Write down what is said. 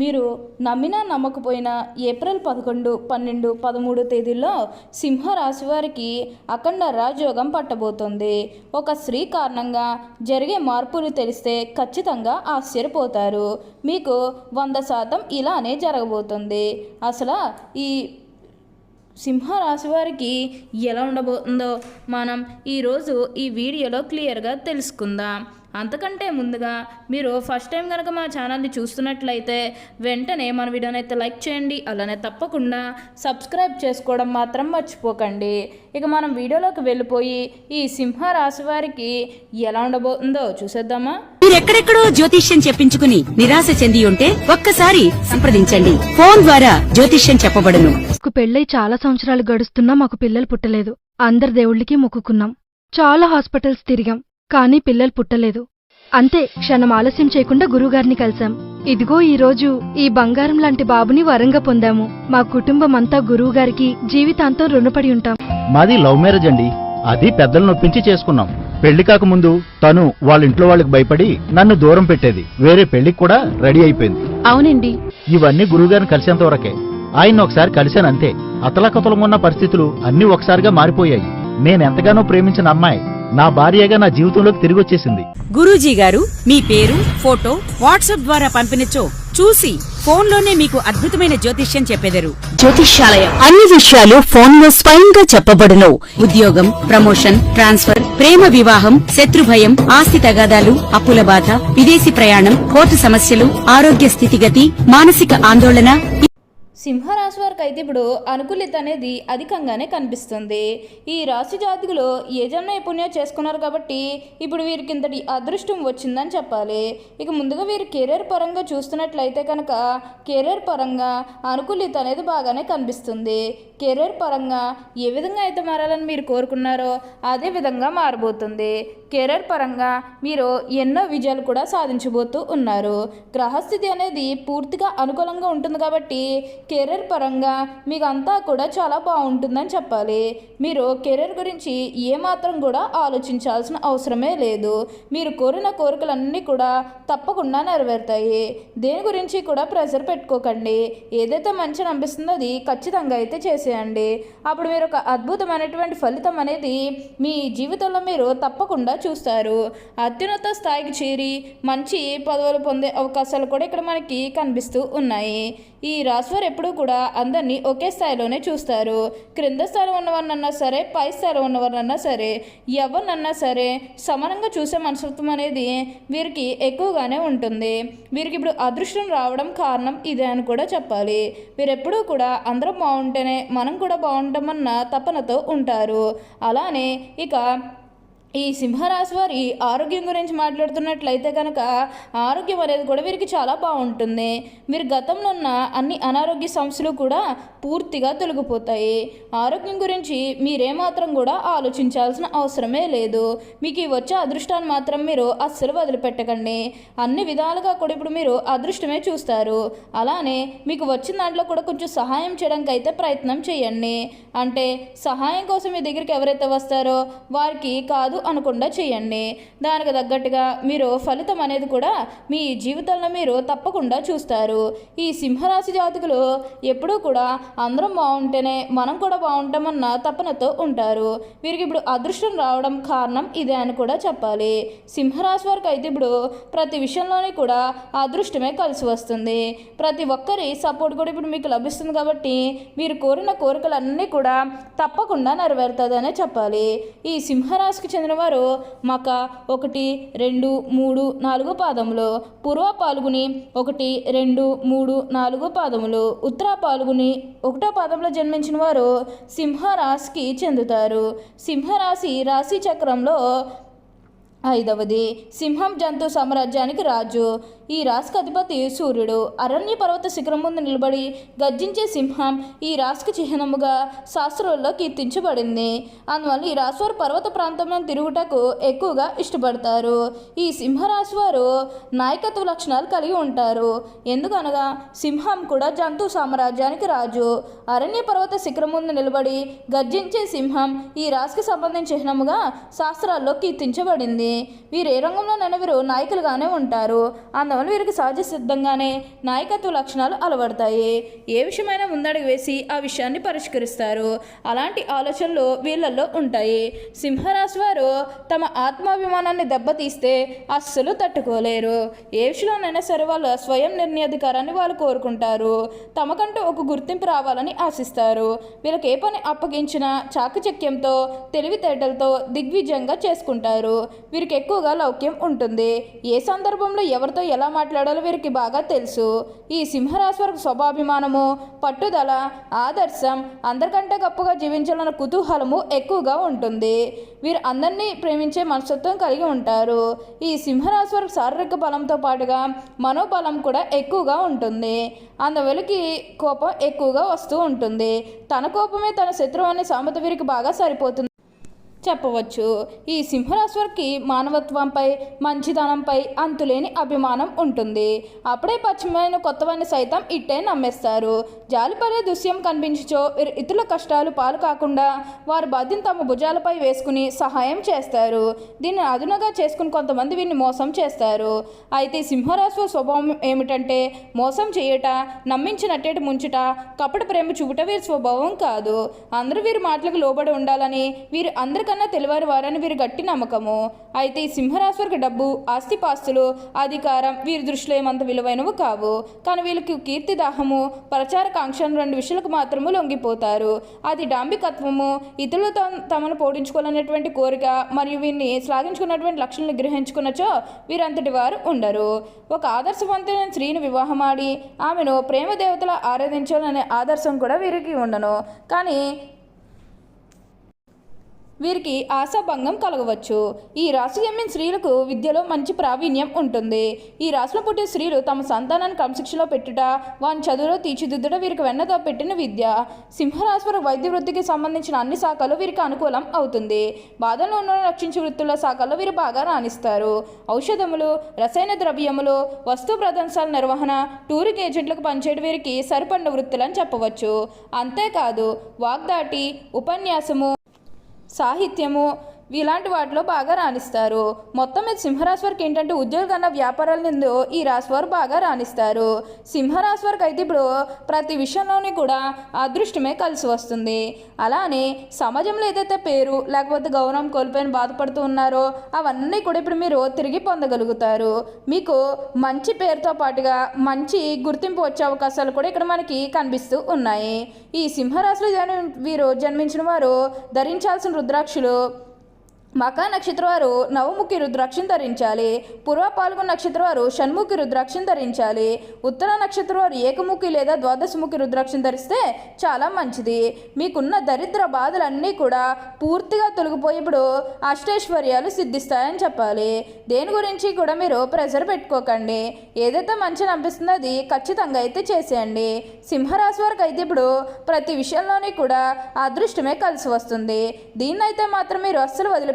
మీరు నమ్మినా నమ్మకపోయినా ఏప్రిల్ పదకొండు పన్నెండు పదమూడు తేదీల్లో సింహరాశి వారికి అఖండ రాజయోగం పట్టబోతుంది. ఒక స్త్రీ కారణంగా జరిగే మార్పులు తెలిస్తే ఖచ్చితంగా ఆశ్చర్యపోతారు. మీకు వంద శాతం ఇలానే జరగబోతుంది. అసలు ఈ సింహరాశి వారికి ఎలా ఉండబోతుందో మనం ఈరోజు ఈ వీడియోలో క్లియర్గా తెలుసుకుందాం. అంతకంటే ముందుగా మీరు ఫస్ట్ టైం కనుక మా ఛానల్ని చూస్తున్నట్లయితే వెంటనే మన వీడియోని అయితే లైక్ చేయండి అలానే తప్పకుండా సబ్స్క్రైబ్ చేసుకోవడం మాత్రం మర్చిపోకండి. ఇక మనం వీడియోలోకి వెళ్ళిపోయి ఈ సింహరాశి వారికి ఎలా ఉండబోతుందో చూసేద్దామా? మీరెక్కడెక్కడో జ్యోతిష్యం చెప్పించుకుని నిరాశ చెంది ఉంటే ఒక్కసారి సంప్రదించండి. ఫోన్ ద్వారా జ్యోతిష్యం చెప్పబడును. మాకు పెళ్ళై చాలా సంవత్సరాలు గడుస్తున్నా మాకు పిల్లలు పుట్టలేదు. అందరి దేవుళ్ళకి మొక్కుకున్నాం. చాలా హాస్పిటల్స్ తిరిగాం. కానీ పిల్లలు పుట్టలేదు. అంతే క్షణం ఆలస్యం చేయకుండా గురువుగారిని కలిశాం. ఇదిగో ఈ రోజు ఈ బంగారం లాంటి బాబుని వరంగా పొందాము. మా కుటుంబం అంతా గురువుగారికి జీవితాంతం రుణపడి ఉంటాం. మాది లవ్ మ్యారేజ్ అండి. అది పెద్దలు నొప్పించి చేసుకున్నాం. పెళ్ళి కాకముందు తను వాళ్ళ ఇంట్లో వాళ్ళకి భయపడి నన్ను దూరం పెట్టేది. వేరే పెళ్ళికి కూడా రెడీ అయిపోయింది. అవునండి. ఇవన్నీ గురువుగారిని కలిసేంత వరకే. ఆయన ఒకసారి కలిశాను అంతే. అతలకతలం ఉన్న పరిస్థితులు అన్ని ఒకసారిగా మారిపోయాయి. నేనెంతగానో ప్రేమించిన అమ్మాయి. నా భార్యగా నా జీవితంలోకి తిరిగి వచ్చేసింది గురూజీ గారు మీ పేరు ఫోటో వాట్సాప్ ద్వారా పంపినచో చూసి ఫోన్లోనే మీకు అద్భుతమైన జ్యోతిష్యం చెప్పెదరు. జ్యోతిష్యాలయం అన్ని విషయాలు ఫోన్లో స్వయంగా చెప్పబడును. ఉద్యోగం ప్రమోషన్ ట్రాన్స్ఫర్ ప్రేమ వివాహం శత్రుభయం ఆస్తి తగాదాలు అప్పుల బాధ విదేశీ ప్రయాణం కోర్టు సమస్యలు ఆరోగ్య స్థితిగతి మానసిక ఆందోళన సింహరాశి వారికి అయితే ఇప్పుడు అనుకూలిత అనేది అధికంగానే కనిపిస్తుంది. ఈ రాశి జాతకులు ఏ జన్మ పుణ్యం చేసుకున్నారు కాబట్టి ఇప్పుడు వీరికి ఇంతటి అదృష్టం వచ్చిందని చెప్పాలి. ఇక ముందుగా వీరు కెరీర్ పరంగా చూస్తున్నట్లయితే కనుక కెరీర్ పరంగా అనుకూలిత అనేది బాగానే కనిపిస్తుంది. కెరీర్ పరంగా ఏ విధంగా అయితే మారాలని మీరు కోరుకున్నారో అదే విధంగా మారబోతుంది. కెరీర్ పరంగా మీరు ఎన్నో విజయాలు కూడా సాధించబోతూ ఉన్నారు. గ్రహస్థితి అనేది పూర్తిగా అనుకూలంగా ఉంటుంది కాబట్టి కెరీర్ పరంగా మీకు అంతా కూడా చాలా బాగుంటుందని చెప్పాలి. మీరు కెరీర్ గురించి ఏమాత్రం కూడా ఆలోచించాల్సిన అవసరమే లేదు. మీరు కోరిన కోరికలన్నీ కూడా తప్పకుండా నెరవేరుతాయి. దేని గురించి కూడా ప్రెషర్ పెట్టుకోకండి. ఏదైతే మంచిని అనిపిస్తుందో అది ఖచ్చితంగా అయితే చేసేయండి. అప్పుడు మీరు ఒక అద్భుతమైనటువంటి ఫలితం అనేది మీ జీవితంలో మీరు తప్పకుండా చూస్తారు. అత్యున్నత స్థాయికి చేరి మంచి పదవులు పొందే అవకాశాలు కూడా ఇక్కడ మనకి కనిపిస్తూ ఉన్నాయి. ఈ రాశివారు ఎప్పుడూ కూడా అందరినీ ఒకే స్థాయిలోనే చూస్తారు. క్రింద స్థాయిలో ఉన్నవారినన్నా సరే పై స్థాయిలో ఉన్నవారినన్నా సరే ఎవరినన్నా సరే సమానంగా చూసే మనస్తత్వం అనేది వీరికి ఎక్కువగానే ఉంటుంది. వీరికి ఇప్పుడు అదృష్టం రావడం కారణం ఇదే అని కూడా చెప్పాలి. వీరు ఎప్పుడూ కూడా అందరం బాగుంటేనే మనం కూడా బాగుంటామన్న తపనతో ఉంటారు. అలానే ఇక ఈ సింహరాశి వారి ఆరోగ్యం గురించి మాట్లాడుతున్నట్లయితే కనుక ఆరోగ్యం అనేది కూడా వీరికి చాలా బాగుంటుంది. మీరు గతంలో ఉన్న అన్ని అనారోగ్య సమస్యలు కూడా పూర్తిగా తొలగిపోతాయి. ఆరోగ్యం గురించి మీరేమాత్రం కూడా ఆలోచించాల్సిన అవసరమే లేదు. మీకు ఈ వచ్చే అదృష్టాన్ని మాత్రం మీరు అస్సలు వదిలిపెట్టకండి. అన్ని విధాలుగా కూడా ఇప్పుడు మీరు అదృష్టమే చూస్తారు. అలానే మీకు వచ్చిన దాంట్లో కూడా కొంచెం సహాయం చేయడానికి అయితే ప్రయత్నం చేయండి. అంటే సహాయం కోసం మీ దగ్గరికి ఎవరైతే వస్తారో వారికి కాదు అనకుండా చేయండి. దానికి తగ్గట్టుగా మీరు ఫలితం అనేది కూడా మీ జీవితంలో మీరు తప్పకుండా చూస్తారు. ఈ సింహరాశి జాతకులు ఎప్పుడూ కూడా అందరం బాగుంటేనే మనం కూడా బాగుంటామన్న తపనతో ఉంటారు. వీరికి ఇప్పుడు అదృష్టం రావడం కారణం ఇదే అని కూడా చెప్పాలి. సింహరాశి వారికి అయితే ఇప్పుడు ప్రతి విషయంలోనే కూడా అదృష్టమే కలిసి వస్తుంది. ప్రతి ఒక్కరి సపోర్ట్ కూడా ఇప్పుడు మీకు లభిస్తుంది కాబట్టి మీరు కోరిన కోరికలన్నీ కూడా తప్పకుండా నెరవేరుతుందనే చెప్పాలి. ఈ సింహరాశికి చెందిన వారు మక ఒకటి రెండు మూడు నాలుగు పాదములు పూర్వ పాల్గొని ఒకటి రెండు మూడు నాలుగు పాదములు ఉత్తర పాల్గొని ఒకటో పాదంలో జన్మించిన వారు సింహరాశికి చెందుతారు. సింహరాశి రాశి చక్రంలో ఐదవది. సింహం జంతు సామ్రాజ్యానికి రాజు. ఈ రాశికి అధిపతి సూర్యుడు. అరణ్య పర్వత శిఖరం ముందు నిలబడి గర్జించే సింహం ఈ రాశికి చిహ్నముగా శాస్త్రంలో కీర్తించబడింది. అందువల్ల ఈ రాశి వారు పర్వత ప్రాంతంలో తిరుగుటకు ఎక్కువగా ఇష్టపడతారు. ఈ సింహరాశి వారు నాయకత్వ లక్షణాలు కలిగి ఉంటారు. ఎందుకనగా సింహం కూడా జంతు సామ్రాజ్యానికి రాజు. అరణ్య పర్వత శిఖరం ముందు నిలబడి గర్జించే సింహం ఈ రాశికి సంబంధించిన చిహ్నముగా శాస్త్రాల్లో కీర్తించబడింది. వీరు ఏ రంగంలోనైనా వీరు నాయకులుగానే ఉంటారు. అందువల్ల సమయంలో వీరికి సహజ సిద్ధంగానే నాయకత్వ లక్షణాలు అలవడతాయి. ఏ విషయమైనా ముందడుగు వేసి ఆ విషయాన్ని పరిష్కరిస్తారు. అలాంటి ఆలోచనలు వీళ్ళల్లో ఉంటాయి. సింహరాశి వారు తమ ఆత్మాభిమానాన్ని దెబ్బతీస్తే అస్సలు తట్టుకోలేరు. ఏ విషయంలోనైనా సరే వాళ్ళ స్వయం నిర్ణయాధికారాన్ని వాళ్ళు కోరుకుంటారు. తమకంటూ ఒక గుర్తింపు రావాలని ఆశిస్తారు. వీళ్ళకి ఏ పని అప్పగించినా చాకచక్యంతో తెలివితేటలతో దిగ్విజయంగా చేసుకుంటారు. వీరికి ఎక్కువగా లౌక్యం ఉంటుంది. ఏ సందర్భంలో ఎవరితో ఎలా మాట్లాడాలో వీరికి బాగా తెలుసు. ఈ సింహరాశి వారికి స్వభాభిమానము పట్టుదల ఆదర్శం అందరికంటే గొప్పగా జీవించాలన్న కుతూహలము ఎక్కువగా ఉంటుంది. వీరు అందరినీ ప్రేమించే మనస్తత్వం కలిగి ఉంటారు. ఈ సింహరాశి వారికి శారీరక బలంతో పాటుగా మనోబలం కూడా ఎక్కువగా ఉంటుంది. అందువలకి కోపం ఎక్కువగా వస్తూ ఉంటుంది. తన కోపమే తన శత్రువు అనే సామెత వీరికి బాగా సరిపోతుంది. చెప్పవచ్చు. ఈ సింహరాశి వారికి మానవత్వంపై మంచితనంపై అంతులేని అభిమానం ఉంటుంది. అప్పుడే పశ్చిమైన కొత్తవాన్ని సైతం ఇట్టే నమ్మేస్తారు. జాలిపడే దృశ్యం కనిపించచో వీరు ఇతరుల కష్టాలు పాలు కాకుండా వారి బాధ్యత తమ భుజాలపై వేసుకుని సహాయం చేస్తారు. దీన్ని అదునుగా చేసుకుని కొంతమంది వీరిని మోసం చేస్తారు. అయితే సింహరాశి స్వభావం ఏమిటంటే మోసం చేయట నమ్మించినట్టేటి ముంచుట కపట ప్రేమ చూపుట వీరి స్వభావం కాదు. అందరూ వీరి మాటలకు లోబడి ఉండాలని వీరు కన్నా తెలివారు వారని వీరి గట్టి నమ్మకము. అయితే ఈ సింహరాశి వారికి డబ్బు ఆస్తిపాస్తులు అధికారం వీరి దృష్టిలో ఏమంత విలువైనవి కావు. కానీ వీళ్ళకి కీర్తి దాహము ప్రచారకాంక్షను రెండు విషయాలకు మాత్రము లొంగిపోతారు. అది డాంబికత్వము ఇతరులతో తమను పోడించుకోవాలనేటువంటి కోరిక మరియు వీరిని శ్లాఘించుకున్నటువంటి లక్షణాలను గ్రహించుకున్నచో వీరంతటి వారు ఉండరు. ఒక ఆదర్శవంతమైన స్త్రీని వివాహమాడి ఆమెను ప్రేమ దేవతల ఆరాధించాలనే ఆదర్శం కూడా వీరికి ఉండను. కానీ వీరికి ఆశాభంగం కలగవచ్చు. ఈ రాశి చెందిన స్త్రీలకు విద్యలో మంచి ప్రావీణ్యం ఉంటుంది. ఈ రాశిలో పుట్టిన స్త్రీలు తమ సంతానాన్ని క్రమశిక్షణలో పెట్టుట వారి చదువులో తీర్చిదిద్దుట వీరికి వెన్నతో పెట్టిన విద్య. సింహరాశి వైద్య వృత్తికి సంబంధించిన అన్ని శాఖలు వీరికి అనుకూలం అవుతుంది. బాధల్లో ఉన్న రక్షించే వృత్తుల శాఖల్లో వీరు బాగా రాణిస్తారు. ఔషధములు రసాయన ద్రవ్యములు వస్తు ప్రదర్శనల నిర్వహణ టూరిక్ ఏజెంట్లకు పనిచేయడం వీరికి సరిపడిన వృత్తులని చెప్పవచ్చు. అంతేకాదు వాగ్దాటి ఉపన్యాసము సాహిత్యము ఇలాంటి వాటిలో బాగా రాణిస్తారు. మొత్తం మీద సింహరాశి వారికి ఏంటంటే ఉద్యోగ కన్నా వ్యాపారాల నుండి ఈ రాశి వారు బాగా రాణిస్తారు. సింహరాశి వారికి అయితే ఇప్పుడు ప్రతి విషయంలోని కూడా అదృష్టమే కలిసి వస్తుంది. అలానే సమాజంలో ఏదైతే పేరు లేకపోతే గౌరవం కోల్పోయిన బాధపడుతూ ఉన్నారో అవన్నీ కూడా ఇప్పుడు మీరు తిరిగి పొందగలుగుతారు. మీకు మంచి పేరుతో పాటుగా మంచి గుర్తింపు వచ్చే అవకాశాలు కూడా ఇక్కడ మనకి కనిపిస్తూ ఉన్నాయి. ఈ సింహరాశిలో జన్మ వీరు జన్మించిన వారు ధరించాల్సిన రుద్రాక్షలు మకా నక్షత్రం వారు నవముఖి రుద్రాక్షం ధరించాలి. పూర్వ పాల్గొన నక్షత్రవారు షణ్ముఖి రుద్రాక్షం ధరించాలి. ఉత్తర నక్షత్రవారు ఏకముఖి లేదా ద్వాదశముఖి రుద్రాక్షం ధరిస్తే చాలా మంచిది. మీకున్న దరిద్ర బాధలన్నీ కూడా పూర్తిగా తొలగిపోయి ఇప్పుడు అష్టైశ్వర్యాలు సిద్ధిస్తాయని చెప్పాలి. దేని గురించి కూడా మీరు ప్రెజర్ పెట్టుకోకండి. ఏదైతే మంచిని అనిపిస్తుందో అది ఖచ్చితంగా అయితే చేసేయండి. సింహరాశి వారికి అయితే ఇప్పుడు ప్రతి విషయంలోనే కూడా అదృష్టమే కలిసి వస్తుంది. దీన్నైతే మాత్రం మీరు అస్సలు